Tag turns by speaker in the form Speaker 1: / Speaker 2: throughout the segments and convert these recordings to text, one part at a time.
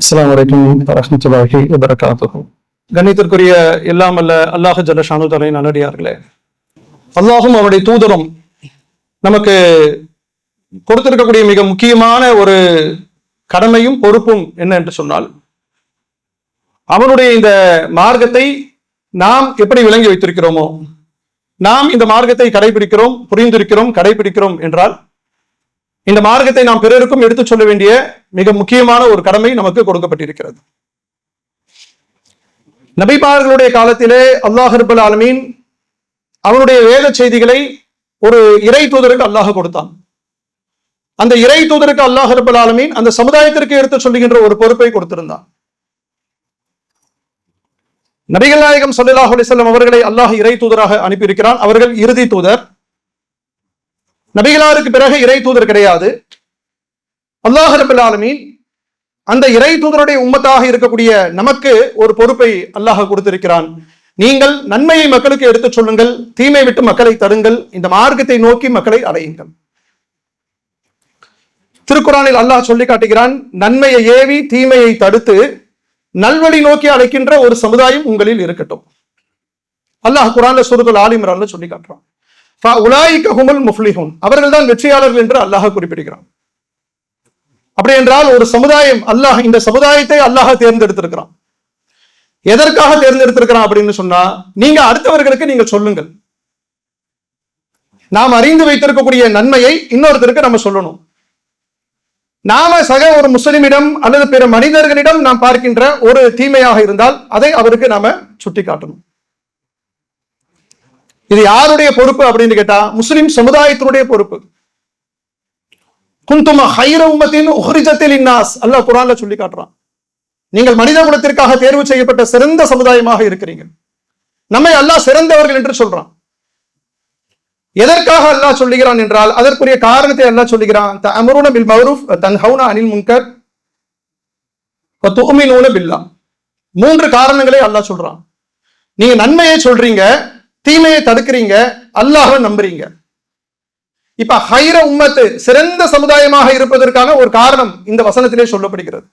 Speaker 1: அஸ்லாம் வலைக்கம் வரஹ்மத்துல்லாஹி வபரகாத்துஹு. கண்ணியத்திற்குரிய எல்லாம் அல்ல அல்லாஹ் ஜல்ல ஷானுதலை நல்லடியார்களே. அல்லாஹும் அவருடைய தூதரும் நமக்கு கொடுத்திருக்கக்கூடிய மிக முக்கியமான ஒரு கடமையும் பொறுப்பும் என்ன என்று சொன்னால் அவனுடைய இந்த மார்க்கத்தை நாம் எப்படி விளங்கி வைத்திருக்கிறோமோ நாம் இந்த மார்க்கத்தை கடைபிடிக்கிறோம் புரிந்திருக்கிறோம் கடைபிடிக்கிறோம் என்றால் இந்த மார்க்கத்தை நாம் பிறருக்கும் எடுத்துச் சொல்ல வேண்டிய மிக முக்கியமான ஒரு கடமை நமக்கு கொடுக்கப்பட்டிருக்கிறது. நபிபார்களுடைய காலத்திலே அல்லாஹ் ரபுல் ஆலமீன் அவனுடைய வேத செய்திகளை ஒரு இறை தூதருக்கு அல்லாஹ் கொடுத்தான். அந்த இறை தூதருக்கு அல்லாஹ் ரபுல் ஆலமீன் அந்த சமுதாயத்திற்கு எடுத்து சொல்லுகின்ற ஒரு பொறுப்பை கொடுத்திருந்தான். நபிகள் நாயகம் சல்லாஹ் அலிசல்லம் அவர்களை அல்லாஹ் இறை தூதராக அனுப்பியிருக்கிறான். அவர்கள் இறுதி தூதர். நபிகளாருக்கு பிறகு இறை தூதர் கிடையாது. அல்லாஹ் ரபுல் ஆலமீன் அந்த இறை தூதருடைய உம்மத்தாக இருக்கக்கூடிய நமக்கு ஒரு பொறுப்பை அல்லாஹ் கொடுத்திருக்கிறான். நீங்கள் நன்மையை மக்களுக்கு எடுத்துச் சொல்லுங்கள் தீமை விட்டு மக்களை தருங்கள் இந்த மார்க்கத்தை நோக்கி மக்களை அடையுங்கள். திருக்குறானில் அல்லாஹ் சொல்லி காட்டுகிறான் நன்மையை ஏவி தீமையை தடுத்து நல்வழி நோக்கி அழைக்கின்ற ஒரு சமுதாயம் உங்களில் இருக்கட்டும். அல்லாஹ் குரான்ல சுருதல் ஆலிம்ரான்ல சொல்லி காட்டுறான். உலாயிக்கஹுமுல் முஃப்லிஹூன். அவர்கள் தான் வெற்றியாளர்கள் என்று அல்லாஹ் குறிப்பிடுகிறான். அப்படி என்றால் ஒரு சமுதாயம் அல்லாஹ் இந்த சமுதாயத்தை அல்லாஹ் தேர்ந்தெடுத்திருக்கிறான். எதற்காக தேர்ந்தெடுத்திருக்கிறான் அப்படின்னு சொன்னா நீங்க அடுத்தவர்களுக்கு நீங்கள் சொல்லுங்கள். நாம் அறிந்து வைத்திருக்கக்கூடிய நன்மையை இன்னொருத்தருக்கு நம்ம சொல்லணும். நாம சக ஒரு முஸ்லிமிடம் அல்லது பிற மனிதர்களிடம் நாம் பார்க்கின்ற ஒரு தீமையாக இருந்தால் அதை அவருக்கு நாம சுட்டி காட்டணும் இது யாருடைய பொறுப்பு அப்படின்னு கேட்டா முஸ்லிம் சமுதாயத்தினுடைய பொறுப்பு. குந்தும ஹைர உம்மத்தின் உஹரிஜத்தில் இன்னாஸ். அல்லாஹ் குரான்ல சொல்லி காட்டுறான். நீங்கள் மனித குலத்திற்காக தேர்வு செய்யப்பட்ட சிறந்த சமுதாயமாக இருக்கிறீங்க நம்மை அல்லாஹ் சிறந்தவர்கள் என்று சொல்றான். எதற்காக அல்லாஹ் சொல்லுகிறான் என்றால் அதற்குரிய காரணத்தை அல்லாஹ் சொல்லுகிறான். அமருன பில் மௌரூஃப் தன்ஹவுன அனில் முன்கர் துமினூன பில்லா மூன்று காரணங்களை அல்லாஹ் சொல்றான். நீங்க நன்மையை சொல்றீங்க தீமையை தடுக்கிறீங்க அல்லாஹ்வை நம்புறீங்க. இப்ப ஹைர உம்மத்து சிறந்த சமுதாயமாக இருப்பதற்கான ஒரு காரணம் இந்த வசனத்திலே சொல்லப்படுகிறது.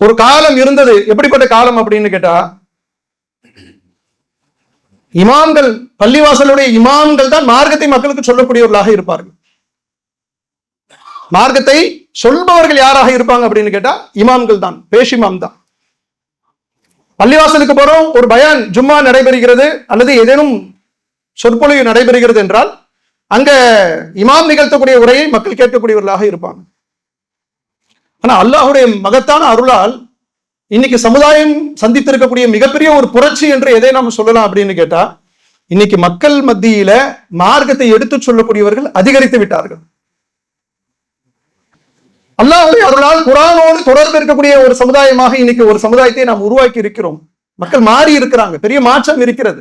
Speaker 1: ஒரு காலம் இருந்தது எப்படிப்பட்ட காலம் அப்படின்னு கேட்டா இமாம்கள் பள்ளிவாசலுடைய இமாம்கள் தான் மார்க்கத்தை மக்களுக்கு சொல்லக்கூடியவர்களாக இருப்பார்கள். மார்க்கத்தை சொல்பவர்கள் யாராக இருப்பாங்க அப்படின்னு கேட்டா இமாம்கள் தான் பேஷிமாம் தான். பள்ளிவாசலுக்கு போறோம். ஒரு பயான் ஜும்மா நடைபெறுகிறது. அல்லது ஏதேனும் சொற்பொழிவு நடைபெறுகிறது என்றால் அங்க இமாம் நிகழ்த்தக்கூடிய உரையை மக்கள் கேட்கக்கூடியவர்களாக இருப்பாங்க. ஆனா அல்லாஹுடைய மகத்தான அருளால் இன்னைக்கு சமுதாயம் சந்தித்திருக்கக்கூடிய மிகப்பெரிய ஒரு புரட்சி என்று எதை நாம் சொல்லலாம் அப்படின்னு கேட்டா இன்னைக்கு மக்கள் மத்தியில மார்க்கத்தை எடுத்து சொல்லக்கூடியவர்கள் அதிகரித்து விட்டார்கள். அல்லாஹுடைய அருளால் குரானோடு தொடர்பு இருக்கக்கூடிய ஒரு சமுதாயமாக இன்னைக்கு ஒரு சமுதாயத்தை நாம் உருவாக்கி இருக்கிறோம். மக்கள் மாறி இருக்கிறாங்க. பெரிய மாற்றம் இருக்கிறது.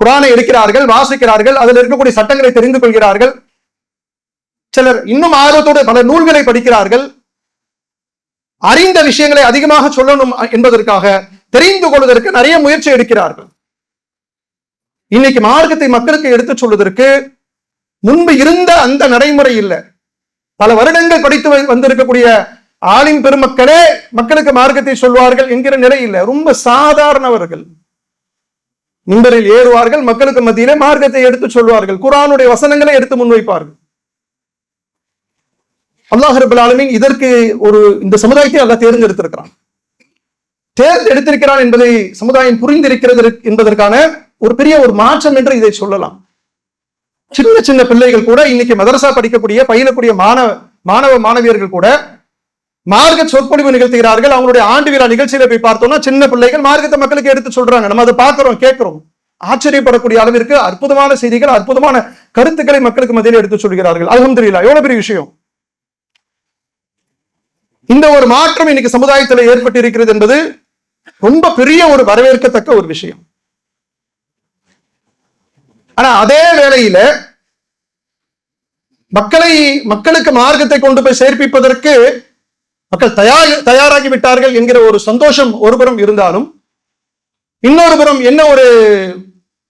Speaker 1: குரானை எடுக்கிறார்கள் வாசிக்கிறார்கள் அதில் இருக்கக்கூடிய சட்டங்களை தெரிந்து கொள்கிறார்கள். சிலர் இன்னும் ஆர்வத்தோடு பல நூல்களை படிக்கிறார்கள். அறிந்த விஷயங்களை அதிகமாக சொல்லணும் என்பதற்காக தெரிந்து கொள்வதற்கு நிறைய முயற்சி எடுக்கிறார்கள். இன்னைக்கு மார்க்கத்தை மக்களுக்கு எடுத்துச் சொல்வதற்கு முன்பு இருந்த அந்த நடைமுறை இல்லை. பல வருடங்கள் படித்து வந்திருக்கக்கூடிய ஆளின் பெருமக்களே மக்களுக்கு மார்க்கத்தை சொல்வார்கள் என்கிற நிலை இல்லை. ரொம்ப சாதாரணவர்கள். மிம்பரில் ஏறுவார்கள் மக்களுக்கு மத்தியிலே மார்க்கத்தை எடுத்து சொல்வார்கள். குரானுடைய வசனங்களை எடுத்து முன்வைப்பார்கள். அல்லாஹ் ரபுல் ஆலமின் இதற்கு ஒரு இந்த சமுதாயத்தை அல்லாஹ் தேர்ந்தெடுத்திருக்கிறான். தேர்ந்தெடுத்திருக்கிறான் என்பதை சமுதாயம் புரிந்திருக்கிறது என்பதற்கான ஒரு பெரிய ஒரு மாற்றம் என்று இதை சொல்லலாம். சின்ன சின்ன பிள்ளைகள் கூட இன்னைக்கு மதரசா படிக்கக்கூடிய பயிலக்கூடிய மாணவ மாணவ மாணவியர்கள் கூட மார்க்க சொற்பொழிவு நிகழ்த்துகிறார்கள். அவங்களுடைய ஆண்டு விழா நிகழ்ச்சியில போய் பார்த்தோம்னா சின்ன பிள்ளைகள் மார்க்கத்தை மக்களுக்கு எடுத்து சொல்றாங்க. நம்ம அதை பார்க்கிறோம் கேட்கிறோம். ஆச்சரியப்படக்கூடிய அளவிற்கு அற்புதமான செய்திகள் அற்புதமான கருத்துக்களை மக்களுக்கு மத்தியில் எடுத்து சொல்கிறார்கள். அலமதுல்லா எவ்வளவு பெரிய விஷயம். இந்த ஒரு மாற்றம் இன்னைக்கு சமுதாயத்தில் ஏற்பட்டு இருக்கிறது என்பது ரொம்ப பெரிய ஒரு வரவேற்கத்தக்க ஒரு விஷயம். ஆனா அதே வேளையில மக்களை மக்களுக்கு மார்க்கத்தை கொண்டு போய் சேர்ப்பிப்பதற்கு மக்கள் தயார் தயாராகி விட்டார்கள் என்கிற ஒரு சந்தோஷம் ஒருபுறம் இருந்தாலும் இன்னொரு புறம் என்ன ஒரு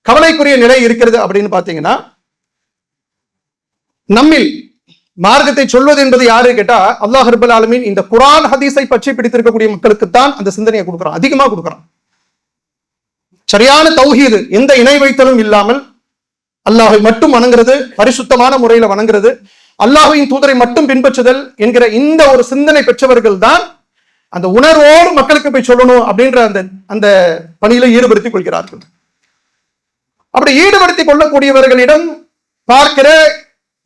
Speaker 1: கவலைக்குரிய நிலை இருக்கிறது அப்படின்னு பாத்தீங்கன்னா நம்மில் மார்க்கத்தை சொல்வது என்பது யாரு கேட்டா அல்லாஹ் ஹர்பல் ஆலமின் இந்த குரான் ஹதீஸை பற்றி பிடித்திருக்கக்கூடிய மக்களுக்கு தான் அந்த சிந்தனையை கொடுக்குறான் அதிகமா கொடுக்குறான். சரியான தௌஹீது எந்த இணை வைத்தலும் இல்லாமல் அல்லாஹை மட்டும் வணங்குறது பரிசுத்தமான முறையில வணங்குறது அல்லாஹின் தூதரை மட்டும் பின்பற்றுதல் என்கிற இந்த ஒரு சிந்தனை பெற்றவர்கள் தான் அந்த உணர்வோடு மக்களுக்கு போய் சொல்லணும் அப்படின்ற அந்த அந்த பணியில ஈடுபடுத்திக் கொள்கிறார்கள். அப்படி ஈடுபடுத்திக் கொள்ளக்கூடியவர்களிடம் பார்க்கிற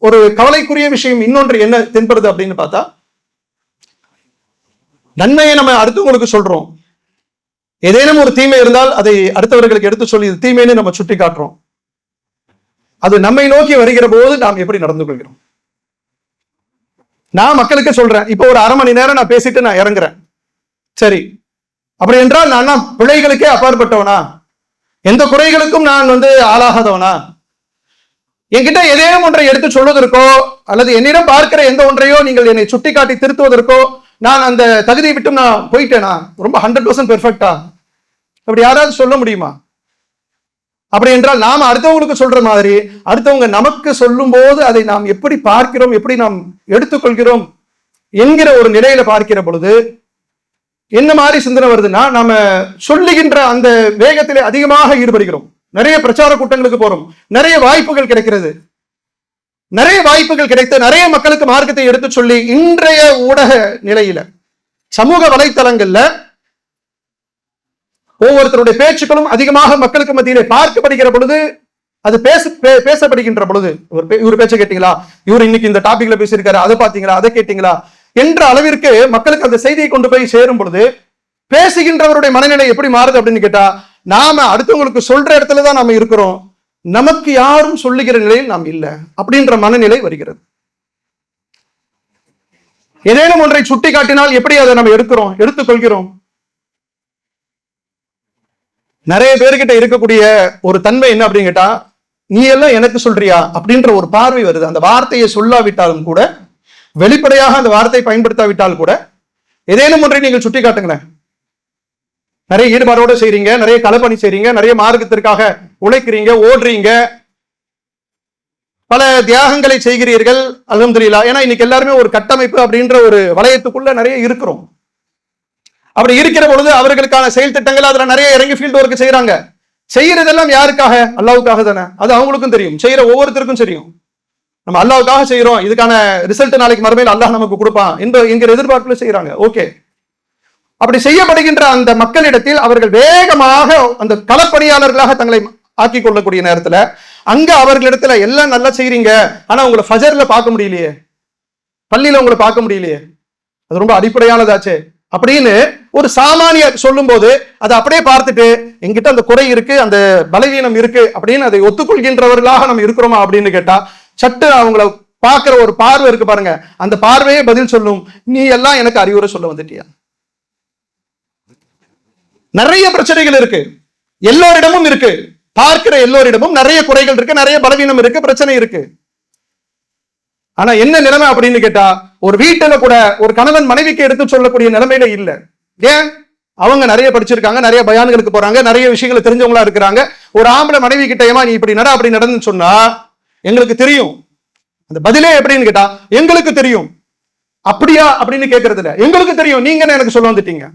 Speaker 1: ஒரு கவலைக்குரிய விஷயம் இன்னொன்று என்ன தென்படுது அப்படின்னு பார்த்தா நன்மையை நம்ம அடுத்தவங்களுக்கு சொல்றோம். ஏதேனும் ஒரு தீமை இருந்தால் அதை அடுத்தவர்களுக்கு எடுத்து சொல்லி தீமைன்னு நம்ம சுட்டி காட்டுறோம் அது நம்மை நோக்கி வருகிற போது நாம் எப்படி நடந்து கொள்கிறோம்? நான் மக்களுக்கு சொல்றேன். இப்போ ஒரு அரை மணி நேரம் நான் பேசிட்டு நான் இறங்குறேன். சரி. அப்படி என்றால் நான் பிழைகளுக்கே அப்பாற்பட்டவனா? எந்த குறைகளுக்கும் நான் வந்து ஆளாகாதவனா? என்கிட்ட எதையும் ஒன்றை எடுத்து சொல்வதற்கோ அல்லது என்னிடம் பார்க்கிற எந்த ஒன்றையோ நீங்கள் என்னை சுட்டிக்காட்டி திருத்துவதற்கோ நான் அந்த தகுதியை விட்டு நான் போயிட்டேனா? ரொம்ப ஹண்ட்ரட் பர்சன்ட் பெர்ஃபெக்டா அப்படி யாராவது சொல்ல முடியுமா? அப்படி என்றால் நாம் அடுத்தவங்களுக்கு சொல்ற மாதிரி அடுத்தவங்க நமக்கு சொல்லும் போது அதை நாம் எப்படி பார்க்கிறோம் எப்படி நாம் எடுத்துக்கொள்கிறோம் என்கிற ஒரு நிலையில பார்க்கிற பொழுது என்ன மாதிரி சிந்தனை வருதுன்னா நாம சொல்லுகின்ற அந்த வேகத்திலே அதிகமாக ஈடுபடுகிறோம். நிறைய பிரச்சார கூட்டங்களுக்கு போறோம். நிறைய வாய்ப்புகள் கிடைக்கிறது. நிறைய வாய்ப்புகள் கிடைத்து நிறைய மக்களுக்கு மார்க்கத்தை எடுத்து சொல்லி இன்றைய ஊடக நிலையில சமூக வலைத்தளங்கள்ல ஒவ்வொருத்தருடைய பேச்சுக்களும் அதிகமாக மக்களுக்கு மத்தியிலே பார்க்கப்படுகிற பொழுது அது பேச பேசப்படுகின்ற பொழுது இவர் பேச்ச கேட்டீங்களா? இவர் இன்னைக்கு இந்த டாபிக்ல பேசியிருக்காரு அதை பார்த்தீங்களா அதை கேட்டீங்களா? என்ற அளவிற்கு மக்களுக்கு அந்த செய்தியை கொண்டு போய் சேரும் பொழுது பேசுகின்றவருடைய மனநிலை எப்படி மாறுது அப்படின்னு கேட்டா நாம அடுத்தவங்களுக்கு சொல்ற இடத்துல தான் நாம இருக்கிறோம். நமக்கு யாரும் சொல்லுகிற நிலையில் நாம் இல்லை அப்படின்ற மனநிலை வருகிறது. ஏதேனும் ஒன்றை சுட்டி காட்டினால் எப்படி அதை நம்ம எடுக்கிறோம் எடுத்துக்கொள்கிறோம்? நிறைய பேர்கிட்ட இருக்கக்கூடிய ஒரு தன்மை என்ன அப்படின்னு கேட்டா நீ எல்லாம் எனக்கு சொல்றியா? அப்படின்ற ஒரு பார்வை வருது. அந்த வார்த்தையை சொல்லாவிட்டாலும் கூட வெளிப்படையாக அந்த வார்த்தையை பயன்படுத்தாவிட்டால் கூட ஏதேனும் ஒன்றை நீங்கள் சுட்டி காட்டுங்களேன் நிறைய ஈடுபாடோடு செய்றீங்க நிறைய களப்பணி செய்றீங்க நிறைய மார்க்கத்திற்காக உழைக்கிறீங்க ஓடுறீங்க. பல தியாகங்களை செய்கிறீர்கள் அலமதுல்லா ஏன்னா இன்னைக்கு எல்லாருமே ஒரு கட்டமைப்பு அப்படின்ற ஒரு வளையத்துக்குள்ள நிறைய இருக்கிறோம். அப்படி இருக்கிற பொழுது அவர்களுக்கான செயல் திட்டங்கள் அதுல நிறைய இறங்கி ஃபீல்டு ஒர்க் செய்யறாங்க செய்யறதெல்லாம் யாருக்காக? அல்லாவுக்காக தானே. அது அவங்களுக்கும் தெரியும். செய்யற ஒவ்வொருத்தருக்கும் தெரியும். நம்ம அல்லாவுக்காக செய்யறோம் இதுக்கான ரிசல்ட் நாளைக்கு மறுமையில் அல்லாஹ் நமக்கு கொடுப்பான் என்று என்கிற எதிர்பார்ப்புல செய்யறாங்க ஓகே அப்படி செய்யப்படுகின்ற அந்த மக்களிடத்தில் அவர்கள் வேகமாக அந்த களப்பணியாளர்களாக தங்களை ஆக்கி கொள்ளக்கூடிய நேரத்துல அங்க அவர்களிடத்துல எல்லாம் நல்லா செய்றீங்க. ஆனா உங்களை ஃபஜர்ல பார்க்க முடியலையே. பள்ளியில உங்களை பார்க்க முடியலையே. அது ரொம்ப அடிப்படையானதாச்சே. அப்படின்னு ஒரு சாமானிய சொல்லும் போது அதை அப்படியே பார்த்துட்டு எங்கிட்ட அந்த குறை இருக்கு அந்த பலவீனம் இருக்கு அப்படின்னு அதை ஒத்துக்கொள்கின்றவர்களாக நம்ம இருக்கிறோமா அப்படின்னு கேட்டா சட்டு அவங்கள பார்க்கிற ஒரு பார்வை இருக்கு பாருங்க. அந்த பார்வையே பதில் சொல்லும். நீ எல்லாம் எனக்கு அறிவுரை சொல்ல வந்துட்டியா? நிறைய பிரச்சனைகள் இருக்கு. எல்லோரிடமும் இருக்கு. பார்க்கிற எல்லோரிடமும் நிறைய குறைகள் இருக்கு நிறைய பலவீனம் இருக்கு பிரச்சனை இருக்கு. ஆனா என்ன நிலைமை அப்படின்னு கேட்டா ஒரு வீட்டுல கூட ஒரு கணவன் மனைவிக்கு எடுத்து சொல்லக்கூடிய நிலைமையில இல்லை. ஏன்? அவங்க நிறைய படிச்சிருக்காங்க நிறைய பயான்களுக்கு போறாங்க நிறைய விஷயங்களை தெரிஞ்சவங்களா இருக்கிறாங்க. ஒரு ஆம்பளை மனைவி கிட்டயமா நீ இப்படி நட அப்படி நடந்து சொன்னா எங்களுக்கு தெரியும். அந்த பதிலே எப்படின்னு கேட்டா எங்களுக்கு தெரியும். அப்படியா? அப்படின்னு கேட்கறது இல்ல எங்களுக்கு தெரியும். நீங்க எனக்கு சொல்ல வந்துட்டீங்க?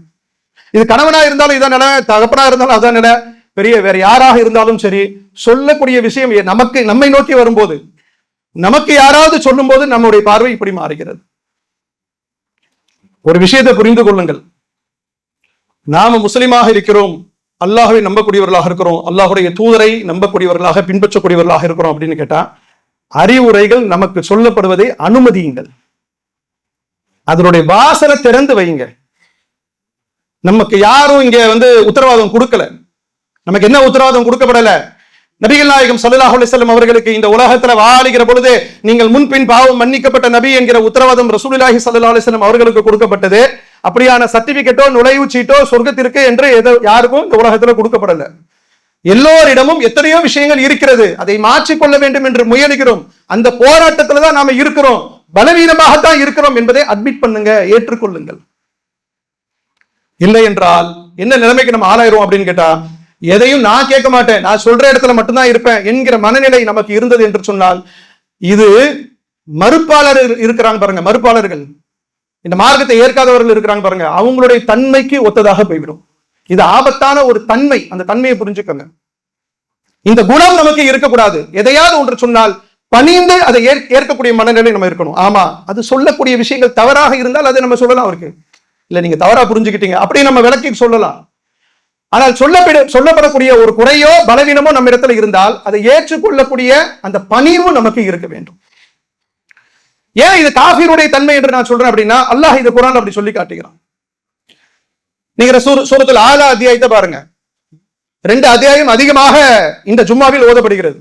Speaker 1: இது கணவனா இருந்தாலும் இதான் நிலை தகப்பனா இருந்தாலும் அதான் நிலை. பெரிய வேற யாராக இருந்தாலும் சரி சொல்லக்கூடிய விஷயம் நமக்கு நம்மை நோக்கி வரும்போது நமக்கு யாராவது சொல்லும் போது நம்முடைய பார்வை இப்படி மாறுகிறது. ஒரு விஷயத்தை புரிந்து கொள்ளுங்கள். நாம முஸ்லீமாக இருக்கிறோம் அல்லாஹுவை நம்பக்கூடியவர்களாக இருக்கிறோம் அல்லாஹுடைய தூதரை நம்பக்கூடியவர்களாக பின்பற்றக்கூடியவர்களாக இருக்கிறோம் அப்படின்னு கேட்டா அறிவுரைகள் நமக்கு சொல்லப்படுவதை அனுமதியுங்கள். அதனுடைய வாசலை திறந்து வைங்க நமக்கு யாரும் இங்க வந்து உத்தரவாதம் கொடுக்கல. நமக்கு என்ன உத்தரவாதம் கொடுக்கப்படலை? நபிகள் நாயகம் சல்லாஹ் அலிசல்லம் அவர்களுக்கு இந்த உலகத்துல வாழுகிற பொழுது நீங்கள் முன்பின் பாவம் மன்னிக்கப்பட்ட நபி என்கிற உத்தரவாதம் ரசூலிலாஹி சல்லா அலிஸ்லம் அவர்களுக்கு கொடுக்கப்பட்டது. அப்படியான சர்டிபிகேட்டோ நுழைவு சீட்டோ சொர்க்கத்திற்கு என்று எதோ யாருக்கும் இந்த உலகத்துல கொடுக்கப்படல. எல்லோரிடமும் எத்தனையோ விஷயங்கள் இருக்கிறது. அதை மாற்றிக்கொள்ள வேண்டும் என்று முயலுகிறோம். அந்த போராட்டத்துல தான் நாம இருக்கிறோம். பலவீனமாகத்தான் இருக்கிறோம் என்பதை அட்மிட் பண்ணுங்க ஏற்றுக்கொள்ளுங்கள். இல்லை என்றால் என்ன நிலைமைக்கு நம்ம ஆளாயிரும் அப்படின்னு கேட்டா எதையும் நான் கேட்க மாட்டேன். நான் சொல்ற இடத்துல மட்டும்தான் இருப்பேன் என்கிற மனநிலை நமக்கு இருந்தது என்று சொன்னால் இது மறுப்பாளர் இருக்கிறாங்க பாருங்க மறுப்பாளர்கள். இந்த மார்க்கத்தை ஏற்காதவர்கள் இருக்கிறாங்க பாருங்க அவங்களுடைய தன்மைக்கு ஒத்ததாக போய்விடும். இது ஆபத்தான ஒரு தன்மை. அந்த தன்மையை புரிஞ்சுக்கோங்க. இந்த குணம் நமக்கு இருக்கக்கூடாது. எதையாவது ஒன்று சொன்னால் பணிந்து அதை ஏற்கக்கூடிய மனநிலை நம்ம இருக்கணும். ஆமா அது சொல்லக்கூடிய விஷயங்கள் தவறாக இருந்தால் அதை நம்ம சொல்லலாம் அவருக்கு. இல்ல நீங்க தவறா புரிஞ்சுக்கிட்டீங்க. அப்படியே நம்ம விளக்கி சொல்லலாம். ஆனால் சொல்லப்பட சொல்லப்படக்கூடிய ஒரு குறையோ பலவீனமோ நம்ம இடத்துல இருந்தால் அதை ஏற்றுக்கொள்ளக்கூடிய அந்த பணிவும் நமக்கு இருக்க வேண்டும். ஏன் இது காஃபிருடைய தன்மை என்று நான் சொல்றேன் அப்படின்னா அல்லாஹ் இது குரான் அப்படி சொல்லி காட்டுகிறான். நீங்க சூர- சூரத்துல் ஆலா அத்தியாயத்தை பாருங்க. ரெண்டு அத்தியாயம் அதிகமாக இந்த ஜும்மாவில் ஓதப்படுகிறது.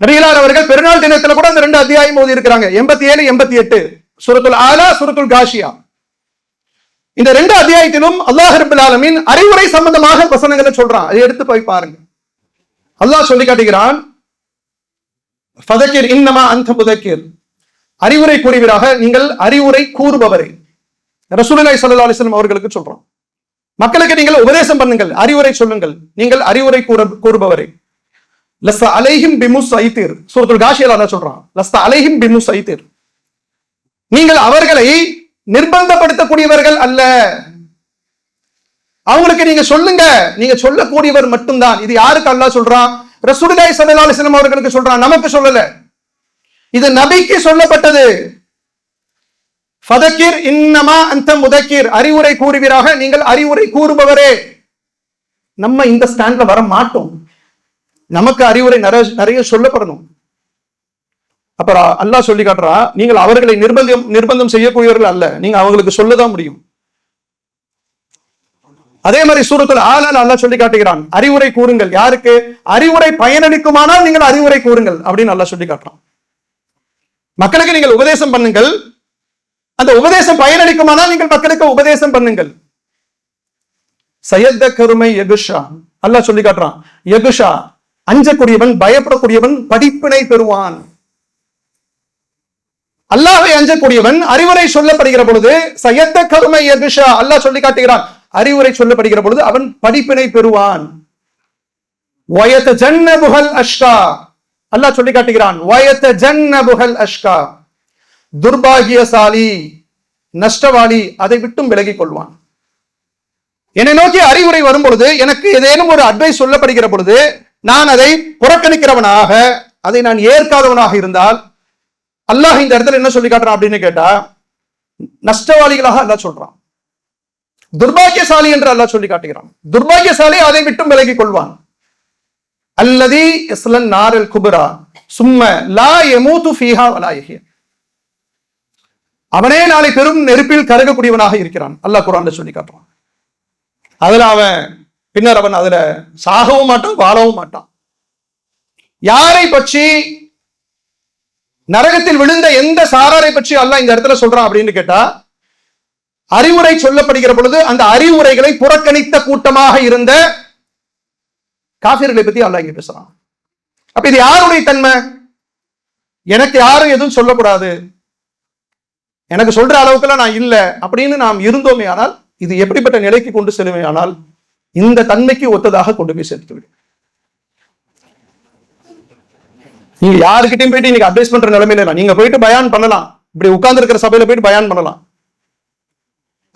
Speaker 1: நபிகளார் அவர்கள் பெருநாள் தினத்துல கூட அந்த ரெண்டு அத்தியாயம் ஓதி இருக்கிறாங்க எண்பத்தி ஏழு எண்பத்தி எட்டு. சுரத்துல் ஆலா சுரத்துல் காஷியா. இந்த ரெண்டு அத்தியாயத்திலும் அல்லாஹ் ரபுல் அறிவுரை சம்பந்தமாக வசனங்களை சொல்றான். அதை எடுத்து போய் பாருங்க. அல்லாஹ் சொல்லி காட்டுகிறான் ஃபதக்கிர் இன்னமா அந்த முதக்கிர். அறிவுரை கூறுவீராக நீங்கள் அறிவுரை கூறுபவரே. ரசூலுல்லாஹி சல்லா அலிஸ்லம் அவர்களுக்கு சொல்றோம் மக்களுக்கு நீங்கள் உபதேசம் பண்ணுங்கள் அறிவுரை சொல்லுங்கள். நீங்கள் அறிவுரை கூற கூறுபவரே. லஸ்த அலைஹிம் பிமுஸ் ஐத்தீர் சூரத்துல் காஷியல் சொல்றான் லஸ்த அலைஹிம் பிமுஸ் ஐத்தீர் நீங்கள் அவர்களை நிர்பந்தப்படுத்தக்கூடியவர்கள் அல்ல. அவங்களுக்கு நீங்க சொல்லுங்க. நீங்க சொல்லக்கூடியவர் மட்டும்தான். இது யாருக்கு அல்லா சொல்றான் ரசூலுல்லாஹி ஸல்லல்லாஹு அலைஹி வஸல்லம் அவர்களுக்கு சொல்றான் நமக்கு சொல்லல. இது நபிக்கு சொல்லப்பட்டது. ஃபதக்கிர் இன்னமா அந்த முதக்கிர். அறிவுரை கூறுவீராக. நீங்கள் அறிவுரை கூறுபவரே. நம்ம இந்த ஸ்டாண்ட்ல வர மாட்டோம். நமக்கு அறிவுரை நிறைய நிறைய சொல்லப்படணும். அப்புறம் அல்லாஹ் சொல்லி காட்டுறா நீங்கள் அவர்களை நிர்பந்தம் நிர்பந்தம் செய்யக்கூடியவர்கள் அல்ல. நீங்க அவங்களுக்கு சொல்லதான் முடியும். அதே மாதிரி சூரத்தில் ஆளால் அல்லாஹ் சொல்லி காட்டுகிறான் அறிவுரை கூறுங்கள். யாருக்கு? அறிவுரை பயனளிக்குமானால் நீங்கள் அறிவுரை கூறுங்கள் அப்படின்னு அல்லாஹ் சொல்லி காட்டுறான். மக்களுக்கு நீங்கள் உபதேசம் பண்ணுங்கள். அந்த உபதேசம் பயனளிக்குமானால் நீங்கள் மக்களுக்கு உபதேசம் பண்ணுங்கள். சையத்த கருமை எகுஷா அல்லாஹ் சொல்லி காட்டுறான். எகுஷா அஞ்சக்கூடியவன் பயப்படக்கூடியவன் படிப்பினை பெறுவான். அல்லாஹை அஞ்சக்கூடியவன் அறிவுரை சொல்லப்படுகிற பொழுது சையத்த கருமை எகுஷா அல்லாஹ் சொல்லி காட்டுகிறான். அறிவுரை சொல்லப்படுகிற பொழுது அவன் படிப்பினை பெறுவான். வயத்த ஜன்ன புகழ் அஷ்கா. அல்லாஹ் சொல்லி காட்டுகிறான். வயத்த ஜன்ன புகழ் அஷ்கா. துர்பாகியசாலி நஷ்டவாளி அதை விட்டும் விலகிக் கொள்வான். என்னை நோக்கி அறிவுரை வரும் பொழுது எனக்கு ஏதேனும் ஒரு அட்வைஸ் சொல்லப்படுகிற பொழுது நான் அதை புறக்கணிக்கிறவனாக அதை நான் ஏற்காதவனாக இருந்தால் அல்லாஹ் இந்த இடத்துல என்ன சொல்லி காட்டுறான் அப்படின்னு கேட்டா நஷ்டவாளிகளாக அல்லா சொல்றான். துர்பாகியசாலி என்று அல்லாஹ் சொல்லி காட்டுகிறான். துர்பாகியசாலி அதை விட்டும் விலகி கொள்வான். அல்லதி இஸ்லன் நாரல் குபுரா சும்ம லா எமூத்து ஃபீஹா வலா அவனே நாளை பெரும் நெருப்பில் கருகக்கூடியவனாக இருக்கிறான். அல்லாஹ் குரான்ல சொல்லி காட்டுறான். அதுல அவன் பின்னர் அவன் அதுல சாகவும் மாட்டான் வாழவும் மாட்டான். யாரை பற்றி நரகத்தில் விழுந்த எந்த சாராரை பற்றி அல்லாஹ் இந்த இடத்துல சொல்றான் அப்படின்னு கேட்டா அறிவுரை சொல்லப்படுகிற பொழுது அந்த அறிவுரைகளை புறக்கணித்த கூட்டமாக இருந்த காபிர்களை பத்தி அல்லாஹ் இங்க பேசுறான். அப்ப இது யாருடைய தன்மை? எனக்கு யாரும் எதுவும் சொல்லக்கூடாது. எனக்கு சொல்ற அளவுக்குலாம் நான் இல்லை அப்படின்னு நாம் இருந்தோமே ஆனால் இது எப்படிப்பட்ட நிலைக்கு கொண்டு செல்லுமே ஆனால் இந்த தன்மைக்கு ஒத்ததாக கொண்டு போய் சேர்த்துவிடும். நீங்க யாருக்கிட்டையும் போயிட்டு இன்னைக்கு அட்வைஸ் பண்ற நிலைமையில இல்லை. நீங்க போயிட்டு பயான் பண்ணலாம். இப்படி உட்கார்ந்து இருக்கிற சபையில போயிட்டு பயான் பண்ணலாம்.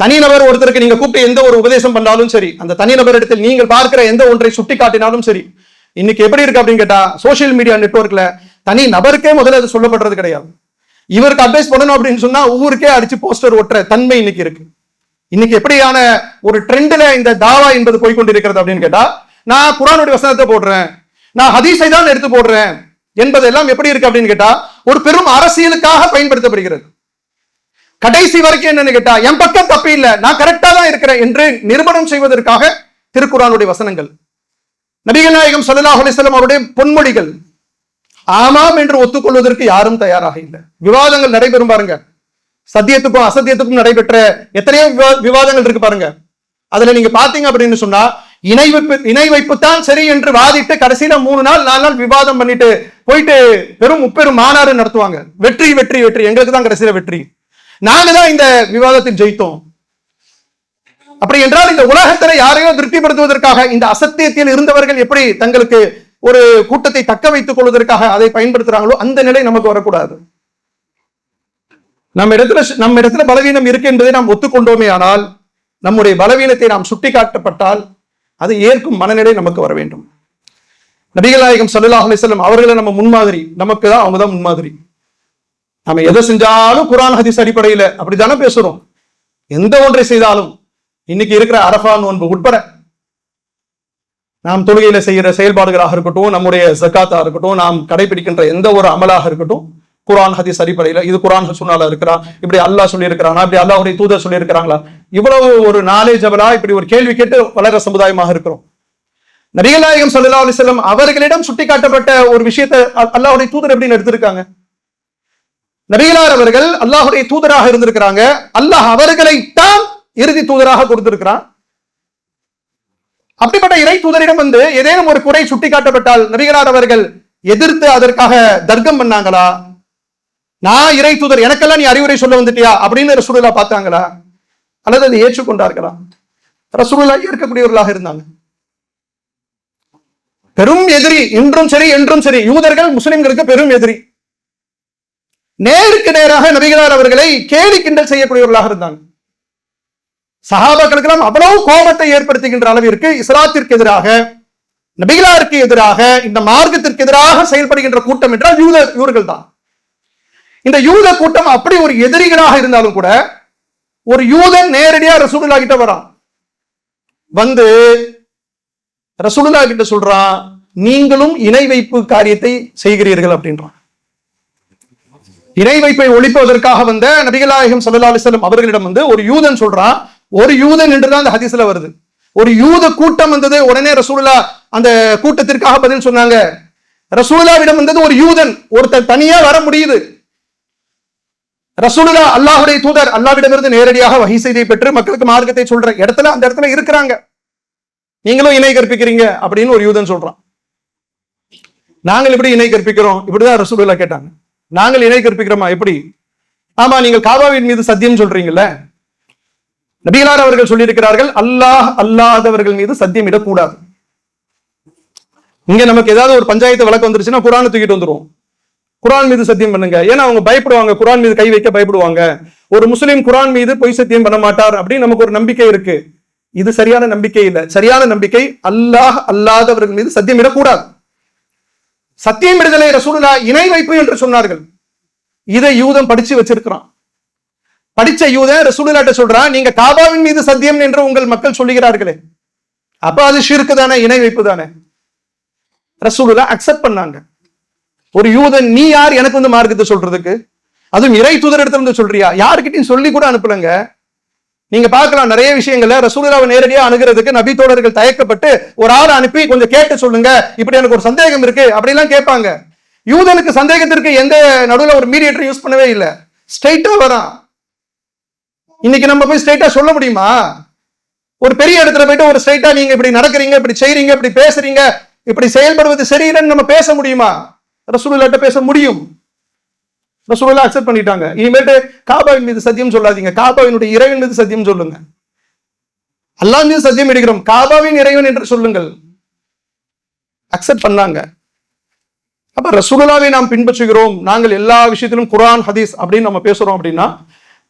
Speaker 1: தனிநபர் ஒருத்தருக்கு நீங்க கூப்பிட்டு எந்த ஒரு உபதேசம் பண்ணாலும் சரி அந்த தனிநபர் இடத்தில் நீங்கள் பார்க்கிற எந்த ஒன்றை சுட்டி காட்டினாலும் சரி இன்னைக்கு எப்படி இருக்கு அப்படின்னு கேட்டா சோசியல் மீடியா நெட்வொர்க்ல தனி நபருக்கே முதல்ல அது சொல்லப்படுறது கிடையாது. இவருக்கு அட்வைஸ் பண்ணணும் அப்படின்னு சொன்னா ஊருக்கே அடிச்சு போஸ்டர் ஒட்டுற தன்மை இன்னைக்கு இருக்கு. இன்னைக்கு எப்படியான ஒரு ட்ரெண்ட்ல இந்த தாவா என்பது போய்கொண்டிருக்கிறது அப்படின்னு கேட்டா நான் குரானுடைய வசனத்தை போடுறேன் நான் ஹதீஸை தான் எடுத்து போடுறேன் என்பதெல்லாம் எப்படி இருக்கு அப்படின்னு கேட்டா ஒரு பெரும் அரசியலுக்காக பயன்படுத்தப்படுகிறது. கடைசி வரைக்கும் என்னன்னு கேட்டா என் பக்கம் தப்பு இல்லை நான் கரெக்டா தான் இருக்கிறேன் என்று நிரூபணம் செய்வதற்காக திருக்குறானுடைய வசனங்கள். நபிகள் நாயகம் ஸல்லல்லாஹு அலிஸ்லாம் அவருடைய பொன்மொழிகள் ஆமாம் என்று ஒத்துக்கொள்வதற்கு யாரும் தயாராக இல்லை. விவாதங்கள் நடைபெறும் பாருங்க. சத்தியத்துக்கும் அசத்தியத்துக்கும் நடைபெற்ற எத்தனையோ விவா- விவாதங்கள் இருக்கு பாருங்க. அதுல நீங்க பாத்தீங்க அப்படின்னு சொன்னா இணை வைப்பு இணை வைப்பு தான் சரி என்று வாதிட்டு கடைசியில மூணு நாள் நாலு நாள் விவாதம் பண்ணிட்டு போயிட்டு பெரும் முப்பெரும் மாநாடு நடத்துவாங்க. வெற்றி வெற்றி வெற்றி. எங்களுக்கு தான் கடைசியில வெற்றி. நாங்க தான் இந்த விவாதத்தில் ஜெயித்தோம். அப்படி என்றால் இந்த உலகத்தில யாரையோ திருப்திப்படுத்துவதற்காக இந்த அசத்தியத்தில் இருந்தவர்கள் எப்படி தங்களுக்கு ஒரு கூட்டத்தை தக்க வைத்துக் கொள்வதற்காக அதை பயன்படுத்துறாங்களோ அந்த நிலை நமக்கு வரக்கூடாது. நம்ம இடத்துல நம்ம இடத்துல பலவீனம் இருக்கு என்பதை நாம் ஒத்துக்கொண்டோமே ஆனால் நம்முடைய பலவீனத்தை நாம் சுட்டிக்காட்டப்பட்டால் அதை ஏற்கும் மனநிலை நமக்கு வர வேண்டும். நபிகள் நாயகம் சல்லாஹ் அலிஸ்லாம் அவர்களை நம்ம முன்மாதிரி நமக்கு தான் அவங்க தான் முன்மாதிரி. நம்ம எதை செஞ்சாலும் குரான் ஹதீஸ் அடிப்படையில் அப்படித்தானே பேசுறோம். எந்த ஒன்றை செய்தாலும் இன்னைக்கு இருக்கிற அரபா நோன்பு உட்பட நாம் தொழுகையில செய்கிற செயல்பாடுகளாக இருக்கட்டும் நம்முடைய ஜக்காத்தா இருக்கட்டும் நாம் கடைபிடிக்கின்ற எந்த ஒரு அமலாக இருக்கட்டும் குரான் ஹதீஸ் அடிப்படையில் இது குரான் சுனால இருக்கிறா இப்படி அல்லாஹ் சொல்லியிருக்கிறானா இப்படி அல்லாஹுடைய தூதர் சொல்லியிருக்கிறாங்களா? இவ்வளவு ஒரு நாலேஜ் நாலேஜபிளா இப்படி ஒரு கேள்வி கேட்டு வளர சமுதாயமாக இருக்கிறோம். நபிகள் நாயகம் சல்லா அலிசல்லம் அவர்களிடம் சுட்டிக்காட்டப்பட்ட ஒரு விஷயத்தை அல்லாஹுடைய தூதர் எப்படின்னு எடுத்திருக்காங்க? நபிகளார் அவர்கள் அல்லாஹுடைய தூதராக இருந்திருக்கிறாங்க. அல்லாஹ் அவர்களை தான் இறுதி தூதராக கொடுத்திருக்கிறான். அப்படிப்பட்ட இறை தூதரிடம் வந்து ஏதேனும் ஒரு குறை சுட்டிக்காட்டப்பட்டால் நபிகளார் அவர்கள் எதிர்த்து அதற்காக தர்க்கம் பண்ணாங்களா? நான் இறை தூதர் எனக்கெல்லாம் நீ அறிவுரை சொல்ல வந்துட்டியா? அப்படின்னு ரசூலுல்லா பார்த்தாங்களா? அல்லது அதை ஏற்றுக்கொண்டார்களா? ரசூலுல்லா ஏற்கக்கூடியவர்களாக இருந்தாங்க. பெரும் எதிரி இன்றும் சரி என்றும் சரி. யூதர்கள் முஸ்லிம்களுக்கு பெரும் எதிரி. நேருக்கு நேராக நபிகளார் அவர்களை கேலி கிண்டல் செய்யக்கூடியவர்களாக இருந்தாங்க. சகாபாக்களுக்கெல்லாம் அவ்வளவு கோபத்தை ஏற்படுத்துகின்ற அளவிற்கு இஸ்லாத்திற்கு எதிராக நபிகளாருக்கு எதிராக இந்த மார்க்கத்திற்கு எதிராக செயல்படுகின்ற கூட்டம் என்றால் யூத இவர்கள் தான். இந்த யூத கூட்டம் அப்படி ஒரு எதிரிகளாக இருந்தாலும் கூட ஒரு யூதன் நேரடியா ரசூலுல்லா கிட்ட வரான். வந்து ரசூலுல்லா கிட்ட சொல்றான் நீங்களும் இணை வைப்பு காரியத்தை செய்கிறீர்கள் அப்படின்றான். இணை வைப்பை ஒழிப்பதற்காக வந்த நபிகளாயகம் சல்லா அலிஸ்லம் அவர்களிடம் வந்து ஒரு யூதன் சொல்றான் ஒரு யூதன் என்றுதான் அந்த ஹதீஸ்ல வருது. ஒரு யூத கூட்டம் வந்தது உடனே ரசூலுல்லா அந்த கூட்டத்திற்காக பதில் சொன்னாங்க. ரசூலுல்லாவிடம் வந்தது ஒரு யூதன் ஒருத்தர் தனியா வர முடியுது. ரசூலுல்லா அல்லாஹுடைய தூதர் அல்லாவிடமிருந்து நேரடியாக வகை செய்தியை பெற்று மக்களுக்கு மார்க்கத்தை சொல்ற இடத்துல அந்த இடத்துல இருக்கிறாங்க. நீங்களும் இணை கற்பிக்கிறீங்க அப்படின்னு ஒரு யூதன் சொல்றான். நாங்கள் எப்படி இணை கற்பிக்கிறோம். இப்படிதான் ரசூலுல்லா கேட்டாங்க. நாங்கள் இணை கற்பிக்கிறோமா? எப்படி? ஆமா நீங்கள் காபாவின் மீது சத்தியம் சொல்றீங்கல்ல. நபிகளார் அவர்கள் சொல்லியிருக்கிறார்கள் அல்லாஹ் அல்லாதவர்கள் மீது சத்தியம் இடக்கூடாது. இங்க நமக்கு ஏதாவது ஒரு பஞ்சாயத்து வழக்கு வந்துருச்சுன்னா குரானை தூக்கிட்டு வந்துருவோம். குரான் மீது சத்தியம் பண்ணுங்க. ஏன்னா அவங்க பயப்படுவாங்க. குரான் மீது கை வைக்க பயப்படுவாங்க. ஒரு முஸ்லீம் குரான் மீது பொய் சத்தியம் பண்ண மாட்டார் அப்படின்னு நமக்கு ஒரு நம்பிக்கை இருக்கு. இது சரியான நம்பிக்கை இல்லை. சரியான நம்பிக்கை அல்லாஹ் அல்லாதவர்கள் மீது சத்தியமிடக்கூடாது. சத்தியமிடுதலை ரசூலா ரசூலுல்லா இணை வைப்பு என்று சொன்னார்கள். இதை யூதம் படிச்சு வச்சிருக்கிறான். படிச்ச யூதன் ரசூலுல்லாட்ட சொல்றான் நீங்க காபாவின் மீது சத்தியம் என்று உங்கள் மக்கள் சொல்லுகிறார்களே. அப்ப அது ஷிருக்கு தானே இணை வைப்பு தானே? ரசூலுல்லா அக்செப்ட் பண்ணாங்க. ஒரு யூதன் நீ யார்? எனக்கு வந்து மார்க்கத்தை சொல்றதுக்கு. அதுவும் இறை தூதர் இடத்துல இருந்து சொல்றியா? யாருக்கிட்டையும் சொல்லி கூட அனுப்பலங்க. நீங்க பார்க்கலாம் நிறைய விஷயங்கள ரசூலுல்லாவை நேரடியா அணுகிறதுக்கு நபி தோழர்கள் தயக்கப்பட்டு ஒரு ஆள் அனுப்பி கொஞ்சம் கேட்டு சொல்லுங்க. இப்படி எனக்கு ஒரு சந்தேகம் இருக்கு. அப்படிலாம் கேட்பாங்க. யூதனுக்கு சந்தேகத்திற்கு எந்த நடுவில் ஒரு மீடியேட்டர் யூஸ் பண்ணவே இல்லை. ஸ்ட்ரைட்டா வரான். இன்னைக்கு நம்ம போய் ஸ்ட்ரைட்டா சொல்ல முடியுமா? ஒரு பெரிய இடத்துல போயிட்டு ஒரு ஸ்ட்ரைட்டா நீங்க இப்படி நடக்கிறீங்க இப்படி செய்யறீங்க இப்படி பேசுறீங்க இப்படி செயல்படுவது சரியில்லைன்னு நம்ம பேச முடியுமா? ரசூலுல்லாட்ட பேச முடியும். ரசூலுல்லா அக்செப்ட் பண்ணிட்டாங்க. இனிமேட்டு காபாவின் மீது சத்தியம் சொல்லாதீங்க. காபாவினுடைய இறைவன் மீது சத்தியம் சொல்லுங்க. அல்லா மீது சத்தியம் எடுக்கிறோம். காபாவின் இறைவன் என்று சொல்லுங்கள். அக்செப்ட் பண்ணாங்க. அப்ப ரசூலுல்லாவை நாம் பின்பற்றுகிறோம். நாங்கள் எல்லா விஷயத்திலும் குரான் ஹதீஸ் அப்படின்னு நம்ம பேசுறோம் அப்படின்னா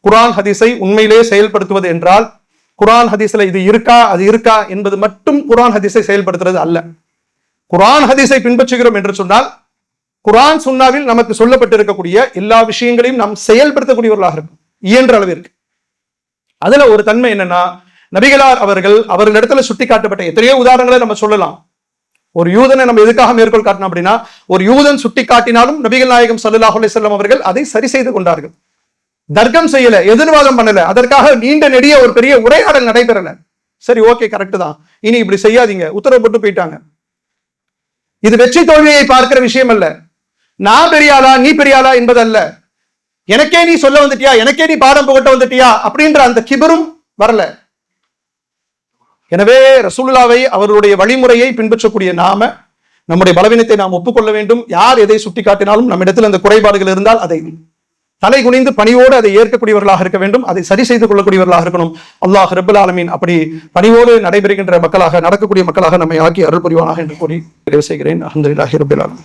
Speaker 1: குரான் ஹதீஸை உண்மையிலேயே செயல்படுத்துவது என்றால் குரான் ஹதீஸ்ல இது இருக்கா அது இருக்கா என்பது மட்டும் குரான் ஹதீஸை செயல்படுத்துறது அல்ல. குரான் ஹதீஸை பின்பற்றுகிறோம் என்று சொன்னால் குரான் சுன்னாவில் நமக்கு சொல்லப்பட்டிருக்கக்கூடிய எல்லா விஷயங்களையும் நாம் செயல்படுத்தக்கூடியவர்களாக இருக்கும் இயன்ற அளவிற்கு. அதுல ஒரு தன்மை என்னன்னா நபிகளார் அவர்கள் அவர்களிடத்துல சுட்டி காட்டப்பட்ட எத்தனையோ உதாரணங்களை நம்ம சொல்லலாம். ஒரு யூதனை நம்ம எதுக்காக மேற்கோள் காட்டணும் அப்படின்னா ஒரு யூதன் சுட்டி காட்டினாலும் நபிகள் நாயகம் சல்லாஹ் அலிசல்லாம் அவர்கள் அதை சரி செய்து கொண்டார்கள். தர்க்கம் செய்யல எதிர்வாதம் பண்ணல அதற்காக நீண்ட நெடிய ஒரு பெரிய உரையாடல் நடைபெறல. சரி ஓகே கரெக்ட் தான். இனி இப்படி செய்யாதீங்க. உத்தரவு போட்டு போயிட்டாங்க. இது வெற்றி தோல்வியை பார்க்கிற விஷயம் அல்ல. நான் பெரியாளா? நீ பெரியாளா? என்பதல்ல. எனக்கே நீ சொல்ல வந்துட்டியா? எனக்கே நீ பாடம் புகட்ட வந்துட்டியா? அப்படின்ற அந்த கிபரும் வரல. எனவே ரசூல்லாவை அவருடைய வழிமுறையை பின்பற்றக்கூடிய நாம நம்முடைய பலவீனத்தை நாம் ஒப்புக்கொள்ள வேண்டும். யார் எதை சுட்டி காட்டினாலும் நம்மிடத்தில் அந்த குறைபாடுகள் இருந்தால் அதை தலை குனிந்து பணியோடு அதை ஏற்கக்கூடியவர்களாக இருக்க வேண்டும். அதை சரி செய்து கொள்ளக்கூடியவர்களாக இருக்கணும். அல்லாஹ் ரபுல் ஆலமீன் அப்படி பணியோடு நடைபெறுகின்ற மக்களாக நடக்கக்கூடிய மக்களாக நம்மை ஆக்கி அருள் புரிவானாக என்று கூறி நிறைவு செய்கிறேன். அஹமதுல்லாஹி ரபுல் ஆலமீன்.